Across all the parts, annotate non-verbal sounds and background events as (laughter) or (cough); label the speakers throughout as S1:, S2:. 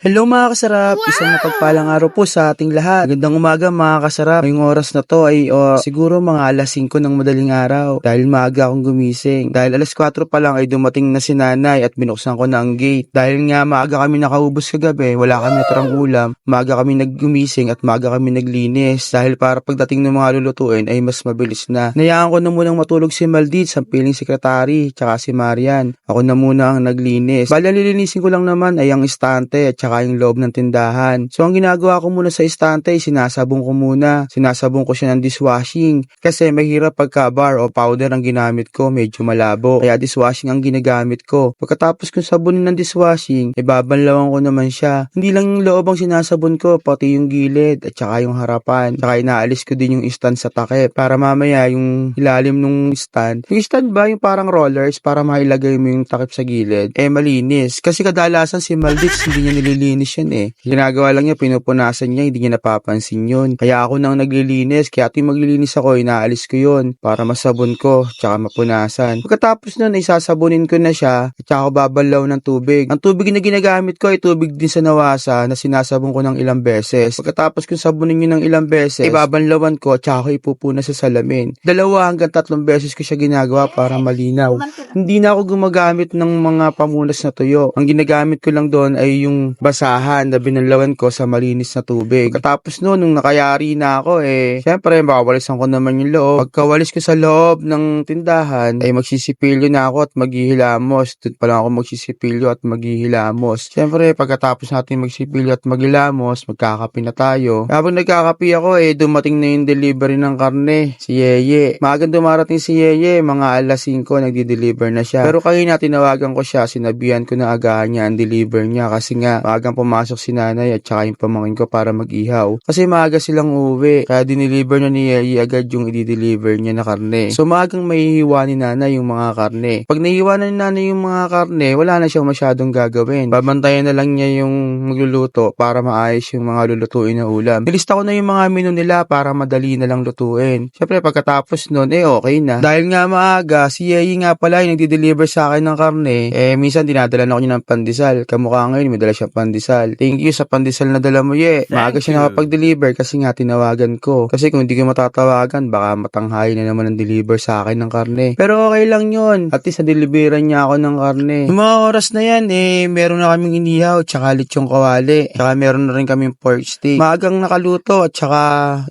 S1: Hello mga kasarap, isang mapagpalang araw po sa ating lahat. Magandang umaga mga kasarap. Ngayong oras na to ay o, siguro mga alas 5 ng madaling araw dahil maaga akong gumising. Dahil alas 4 pa lang ay dumating na si nanay at binuksan ko na ang gate. Dahil nga maaga kami nakaubos kagabi, wala kami natirang ulam, maaga kami naggumising at maaga kami naglinis. Dahil para pagdating ng mga lulutuin ay mas mabilis na. Nayaan ko na munang matulog si Maldit sa piling sekretary tsaka si Marian. Ako na muna ang naglinis. Bali, ang lilinisin ko lang naman ay ang istante at tsaka yung loob ng tindahan. So, ang ginagawa ko muna sa istante sinasabong ko muna. Sinasabong ko siya ng dishwashing kasi mahirap pagka bar o powder ang ginamit ko, medyo malabo. Kaya dishwashing ang ginagamit ko. Pagkatapos kong sabunin ng dishwashing, ay babanlawan ko naman siya. Hindi lang yung loob ang sinasabon ko, pati yung gilid at tsaka yung harapan. Tsaka inaalis ko din yung stand sa takip para mamaya yung ilalim nung stand. Yung stand ba yung parang rollers para mailagay mo yung takip sa gilid? Eh malinis. Kasi kadalasan si Maldix hindi niya nililinis yan eh. Ginagawa lang niya, pinupunasan niya, hindi niya napapansin yun. Kaya ako nang naglilinis, kaya tuwing maglilinis ako, inaalis ko yun para masabon ko, tsaka mapunasan. Pagkatapos nun ay sasabunin ko na siya, at tsaka ako babalaw ng tubig. Ang tubig na ginagamit ko ay tubig din sa nawasa na sinasabon ko ng ilang beses. Pagkatapos kong sabunin yun ng ilang beses, ibabanlawan ko, tsaka ako ipupuna sa salamin. Dalawa hanggang tatlong beses ko siya ginagawa para malinaw. Hindi na ako gumagamit ng mga pamunas na tuyo. Ang ginagamit ko lang doon ay yung basahan na binalawan ko sa malinis na tubig. Katapos noon, nung nakayari na ako, eh, syempre, makawalisan ko naman yung loob. Pagkawalis ko sa loob ng tindahan, ay magsisipilyo na ako at maghihilamos. Doon pa lang ako magsisipilyo at maghihilamos. Syempre, pagkatapos natin magsipilyo at maghilamos, magkakapi na tayo. Habang nagkakapi ako, eh, dumating na yung delivery ng karne, si Yeye. Maagang dumarating si Yeye, mga alas 5, nagdi-deliver na siya. Pero kanina tinawagan ko siya, sinabihan ko na agahan niya ang deliver niya kasi nga maagang pumasok si nanay at saka yung pamangkin ko para mag-ihaw. Kasi maaga silang uwi, kaya dineliver na ni Yeye agad yung i-deliver niya na karne. So maagang mahihiwa ni nanay yung mga karne. Pag nahiwa na ni nanay yung mga karne, wala na siyang masyadong gagawin. Babantayan na lang niya yung magluluto para maayos yung mga lulutuin na ulam. Nilista ko na yung mga menu nila para madali na lang lutuin. Siyempre pagkatapos nun, eh okay na. Dahil nga maaga, si Yeye nga pala yung nagdi-deliver sa akin ng karne, eh minsan dinadala na ako niya ng pandesal. Kamukha ngayon, may dala siyang pandesal. Thank you sa pandesal na dala mo, Ye. Maaga siya nakapag-deliver kasi nga tinawagan ko. Kasi kung hindi ko matatawagan, baka matanghayin na naman ang deliver sa akin ng karne. Pero okay lang yun. At least na-deliveran niya ako ng karne. Yung mga oras na yan, eh, meron na kaming inihaw, tsaka lechong kawali. Tsaka meron na rin kaming pork steak. Maagang nakaluto, at tsaka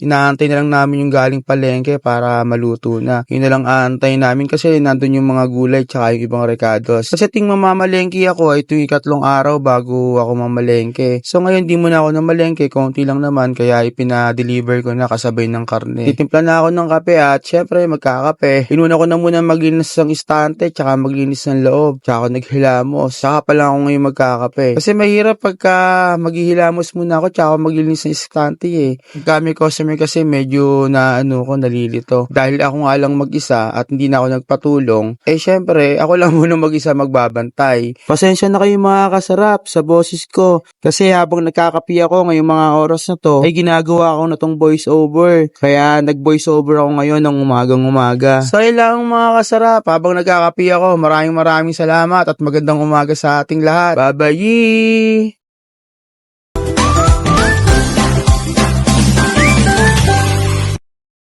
S1: inaantay na lang namin yung galing palengke para maluto na. Yun na lang aantay namin kasi nandun yung mga gulay tsaka yung ibang recados. Kasi ting mamamalengke ako ay tuwing ikatlong araw bago ako mamalengke. So ngayon di mo na ako namalengke, konti lang naman kaya ipina-deliver ko na kasabay ng karne. Titimpla na ako ng kape at syempre magkakape. Inuna ko na muna maglinis ng istante tsaka maglinis ng loob. Tsaka ako naghilamos. Tsaka pala ako ngayon magkakape. Kasi mahirap pagka maghihilamos muna ako tsaka maglinis ng istante eh. May customer kasi medyo na ano ko nalilito. Dahil ako nga lang mag-isa at hindi na ako nagpatulong. Eh syempre, ako lang (laughs) muna mag-isa magbabantay. Pasensya na kayo mga kasarap sa boses ko. Kasi habang nagkakapi ako ngayong mga oras na to, ay ginagawa ko na tong voice over. Kaya nag-voice over ako ngayon ng umagang umaga. So yun lang mga kasarap. Habang nagkakapi ako, maraming maraming salamat at magandang umaga sa ating lahat. Bye-bye!